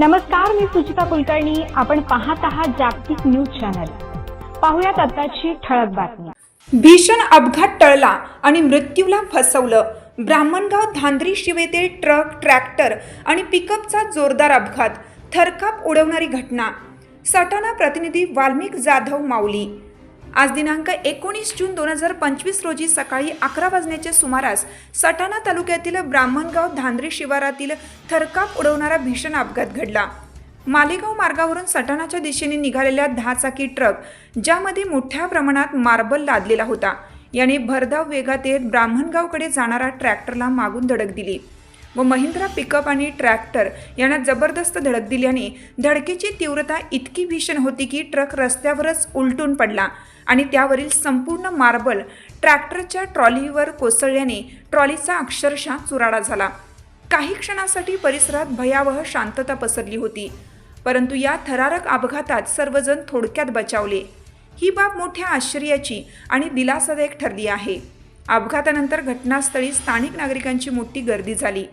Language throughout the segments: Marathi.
नमस्कार मी सुचिता कुलकर्णी. आपण पाहत आहात जागतिक न्यूज चॅनल. पाहुयात आताची ठळक बातमी. भीषण अपघात टळला आणि मृत्यूला फसवलं. ब्राह्मणगाव धांद्री शिवेतील ट्रक ट्रॅक्टर आणि पिकअपचा जोरदार अपघात थरकाप उडवणारी घटना. सटाणा प्रतिनिधी वाल्मिक जाधव माऊली. आज दिनांक एकोणीस जून दोन हजार पंचवीस रोजी सकाळी अकरा वाजण्याच्या सुमारास सटाणा तालुक्यातील ब्राह्मणगाव धांद्री शिवारातील थरकाप उडवणारा भीषण अपघात घडला. मालेगाव मार्गावरून सटाणाच्या दिशेने निघालेल्या दहा चाकी ट्रक ज्यामध्ये मोठ्या प्रमाणात मार्बल लादलेला होता याने भरधाव वेगात येत ब्राह्मणगावकडे जाणारा ट्रॅक्टरला मागून धडक दिली. व महिंद्रा पिकअप आणि ट्रॅक्टर यांना जबरदस्त धडक दिल्याने धडकेची तीव्रता इतकी भीषण होती की ट्रक रस्त्यावरच उलटून पडला आणि त्यावरील संपूर्ण मार्बल ट्रॅक्टरच्या ट्रॉलीवर कोसळल्याने ट्रॉलीचा अक्षरशः चुराडा झाला. काही क्षणासाठी परिसरात भयावह शांतता पसरली होती परंतु या थरारक अपघातात सर्वजण थोडक्यात बचावले. ही बाब मोठ्या आश्चर्याची आणि दिलासादायक ठरली आहे. अपघातानंतर घटनास्थळी स्थानिक नागरिकांची मोठी गर्दी झाली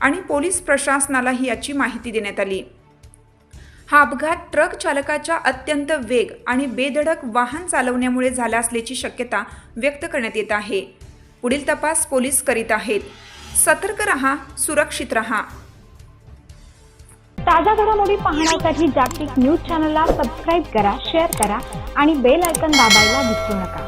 आणि पोलीस प्रशासनालाही याची माहिती देण्यात आली. हा अपघात ट्रक चालकाच्या अत्यंत वेग आणि बेधडक वाहन चालवण्यामुळे झाला असल्याची शक्यता व्यक्त करण्यात येत आहे. पुढील तपास पोलीस करीत आहेत. सतर्क रहा सुरक्षित रहा. ताज्या घडामोडी पाहण्यासाठी जागतिक न्यूज चॅनलला सबस्क्राईब करा शेअर करा आणि बेल आयकन दाबायला विसरू नका.